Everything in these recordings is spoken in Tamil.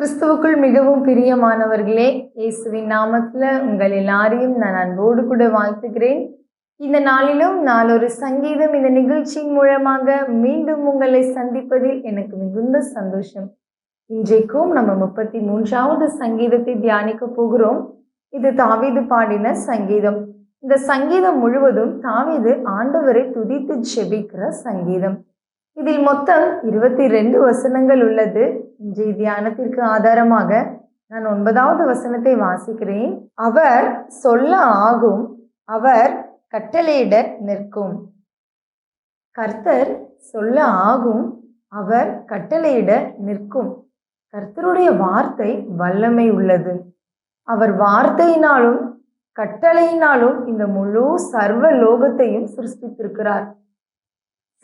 கிறிஸ்துவுக்குள் மிகவும் பிரியமானவர்களே இயேசுவின் நாமத்தில் உங்கள் எல்லாரையும் நான் அன்போடு கூட வாழ்த்துகிறேன். இந்த நாளிலும் நான் ஒரு சங்கீதம் இந்த நிகழ்ச்சியின் மூலமாக மீண்டும் உங்களை சந்திப்பதில் எனக்கு மிகுந்த சந்தோஷம். இன்றைக்கும் நம்ம முப்பத்தி மூன்றாவது சங்கீதத்தை தியானிக்க போகிறோம். இது தாவீது பாடின சங்கீதம். இந்த சங்கீதம் முழுவதும் தாவீது ஆண்டவரை துதித்து ஜெபிக்கிற சங்கீதம். இதில் மொத்தம் இருபத்தி ரெண்டு வசனங்கள் உள்ளது. இன்றைய தியானத்திற்கு ஆதாரமாக நான் ஒன்பதாவது வசனத்தை வாசிக்கிறேன். அவர் சொல்ல ஆகும் அவர் கட்டளையிட நிற்கும். கர்த்தர் சொல்ல ஆகும் அவர் கட்டளையிட நிற்கும். கர்த்தருடைய வார்த்தை வல்லமை உள்ளது. அவர் வார்த்தையினாலும் கட்டளையினாலும் இந்த முழு சர்வ லோகத்தையும் சிருஷ்டித்திருக்கிறார்.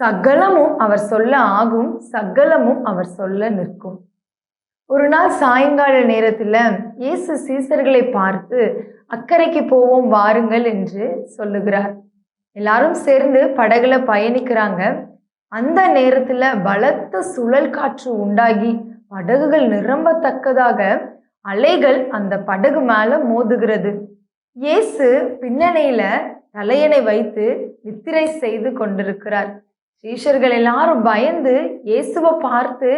சகலமும் அவர் சொல்ல ஆகும் சகலமும் அவர் சொல்ல நிற்கும். ஒரு நாள் சாயங்கால நேரத்தில் இயேசு சீசர்களை பார்த்து அக்கறைக்கு போவோம் வாருங்கள் என்று சொல்லுகிறார். எல்லாரும் சேர்ந்து படகுல பயணிக்கிறாங்க. அந்த நேரத்துல பலத்த சுழல் காற்று உண்டாகி படகுகள் நிரம்பத்தக்கதாக அலைகள் அந்த படகு மேல மோதுகிறது. இயேசு பின்னணியில தலையணை வைத்து நித்திரை செய்து கொண்டிருக்கிறார். சீஷர்கள் எல்லாரும் பயந்து இயேசுவை பார்த்து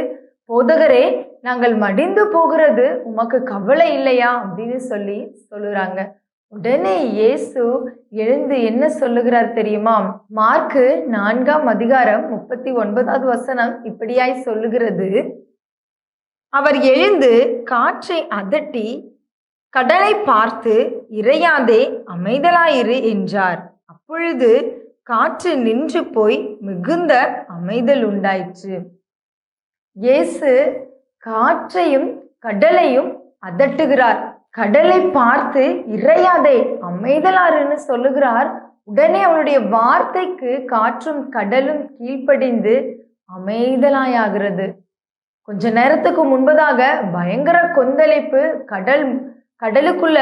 போதகரே நாங்கள் மடிந்து போகிறது உமக்கு கவலை இல்லையா? அப்படின்னு சொல்லி சொல்லுறாங்க. உடனே இயேசு எழுந்து என்ன சொல்லுகிறார் தெரியுமா? மார்க்கு நான்காம் அதிகாரம் முப்பத்தி ஒன்பதாவது வசனம் இப்படியாய் சொல்லுகிறது. அவர் எழுந்து காற்றை அதட்டி கடலை பார்த்து இறையாதே அமைதலாயிரு என்றார். அப்பொழுது காற்று நின்று போய் மிகுந்த அமைதல் உண்டாயிற்று. இயேசு காற்றையும் கடலையும் அதட்டுகிறார். கடலை பார்த்து இறையாதே அமைதலாருன்னு சொல்லுகிறார். உடனே அவருடைய வார்த்தைக்கு காற்றும் கடலும் கீழ்ப்படிந்து அமைதலாயாகிறது. கொஞ்ச நேரத்துக்கு முன்பதாக பயங்கர கொந்தளிப்பு கடல் கடலுக்குள்ள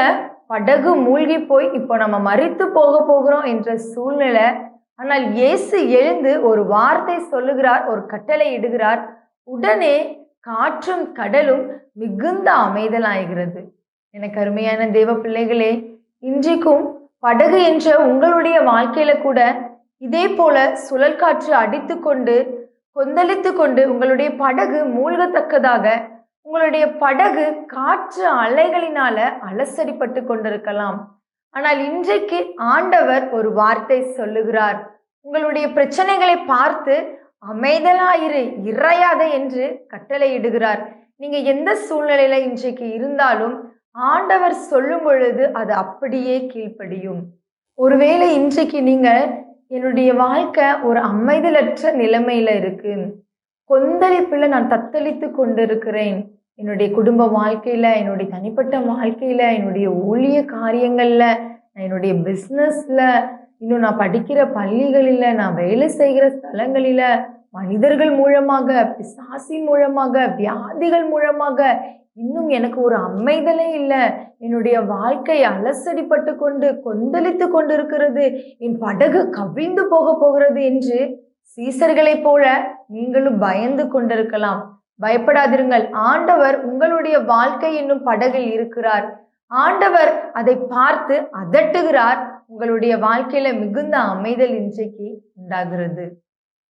படகு மூழ்கி போய் இப்போ நம்ம மறித்து போக போகிறோம் என்ற சூழ்நிலை ஆனால் இயேசு எழுந்து ஒரு வார்த்தை சொல்லுகிறார் ஒரு கட்டளை இடுகிறார். உடனே காற்றும் கடலும் மிகுந்த அமைதலாகிறது. எனக்கு அருமையான தேவ பிள்ளைகளே இன்றைக்கும் படகு என்ற உங்களுடைய வாழ்க்கையில கூட இதே போல சுழல் காற்று அடித்து கொண்டு கொந்தளித்து கொண்டு உங்களுடைய படகு மூழ்கத்தக்கதாக உங்களுடைய படகு காற்று அலைகளினால அலசடிப்பட்டு கொண்டிருக்கலாம். ஆனால் இன்றைக்கு ஆண்டவர் ஒரு வார்த்தை சொல்லுகிறார். உங்களுடைய பிரச்சனைகளை பார்த்து அமைதலாயிரு இறையாத என்று கட்டளையிடுகிறார். நீங்க எந்த சூழ்நிலையில இன்றைக்கு இருந்தாலும் ஆண்டவர் சொல்லும் பொழுது அது அப்படியே கீழ்ப்படியும். ஒருவேளை இன்றைக்கு நீங்க என்னுடைய வாழ்க்கை ஒரு அமைதலற்ற நிலைமையில இருக்கு. கொந்தளிப்புல நான் தத்தளித்து கொண்டிருக்கிறேன். என்னுடைய குடும்ப வாழ்க்கையில என்னுடைய தனிப்பட்ட வாழ்க்கையில என்னுடைய ஊழிய காரியங்கள்ல என்னுடைய பிஸ்னஸ்ல இன்னும் நான் படிக்கிற பள்ளிகளில் நான் வேலை செய்கிற ஸ்தலங்களில் மனிதர்கள் மூலமாக பிசாசி மூலமாக வியாதிகள் மூலமாக இன்னும் எனக்கு ஒரு அமைதலே இல்லை. என்னுடைய வாழ்க்கை அலசடிப்பட்டு கொண்டு கொந்தளித்து கொண்டிருக்கிறது. என் படகு கவிழ்ந்து போக போகிறது என்று சீசர்களைப் போல நீங்களும் பயந்து கொண்டிருக்கலாம். பயப்படாதிருங்கள். ஆண்டவர் உங்களுடைய வாழ்க்கை என்னும் படகில் இருக்கிறார். ஆண்டவர் அதை பார்த்து அதட்டுகிறார். உங்களுடைய வாழ்க்கையில மிகுந்த அமைதல் இன்றைக்கு உண்டாகிறது.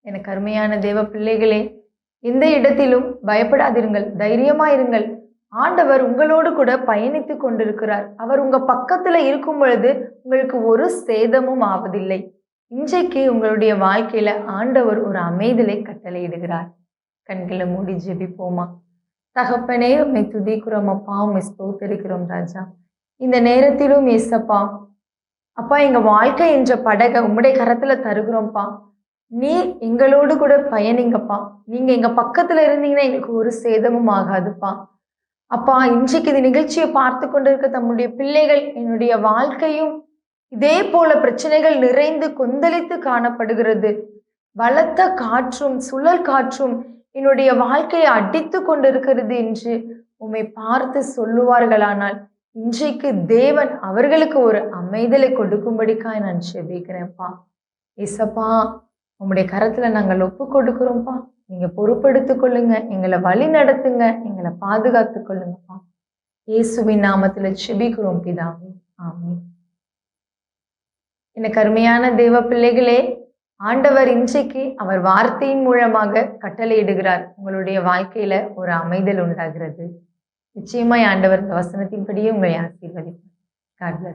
எனக்கு அருமையான தேவ பிள்ளைகளே எந்த இடத்திலும் பயப்படாதிருங்கள். தைரியமா இருங்கள். ஆண்டவர் உங்களோடு கூட பயணித்து கொண்டிருக்கிறார். அவர் உங்க பக்கத்துல இருக்கும் பொழுது உங்களுக்கு ஒரு சேதமும் ஆவதில்லை. இன்றைக்கு உங்களுடைய வாழ்க்கையில ஆண்டவர் ஒரு அமைதலை கட்டளையிடுகிறார். கண்களை மூடி ஜெபிப்போமா? தகப்பனே உம்மை துதிக்கிறோம் அப்பா உம்மை ஸ்தோத்தரிக்கிறோம் ராஜா. இந்த நேரத்திலும் ஏசப்பா அப்பா எங்க வாழ்க்கை என்ற படகை உம்முடைய கரத்துல தருகிறோம்ப்பா. நீ எங்களோடு கூட பயணிங்கப்பா. நீங்க எங்க பக்கத்துல இருந்தீங்கன்னா எங்களுக்கு ஒரு சேதமும் ஆகாதுப்பா. அப்பா இன்றைக்கு இந்த நிகழ்ச்சியை பார்த்து கொண்டிருக்க தம்முடைய பிள்ளைகள் என்னுடைய வாழ்க்கையும் இதே போல பிரச்சனைகள் நிறைந்து கொந்தளித்து காணப்படுகிறது. பலத்த காற்றும் சுழல் காற்றும் என்னுடைய வாழ்க்கையை அடித்து கொண்டிருக்கிறது என்று உம்மை பார்த்து சொல்லுவார்களானால் இன்றைக்கு தேவன் அவர்களுக்கு ஒரு அமைதலை கொடுக்கும்படிக்காய் நான் செபிக்கிறேன்ப்பா. இசப்பா உம்முடைய கரத்துல நாங்கள் ஒப்பு கொடுக்குறோம்ப்பா. நீங்க பொறுப்படுத்து கொள்ளுங்க எங்களை வழி நடத்துங்க எங்களை பாதுகாத்து கொள்ளுங்கப்பா. இயேசுவின் நாமத்துல செபிக்கிறோம் பிதாவே. ஆமே எனக்கு அருமையான தேவ பிள்ளைகளே ஆண்டவர் இன்றைக்கு அவர் வார்த்தையின் மூலமாக கட்டளையிடுகிறார். உங்களுடைய வாழ்க்கையில ஒரு அமைதல் உண்டாகிறது. நிச்சயமாய் ஆண்டவர் இந்த வசனத்தின்படியே உங்களை ஆசீர்வதிப்பார். God bless.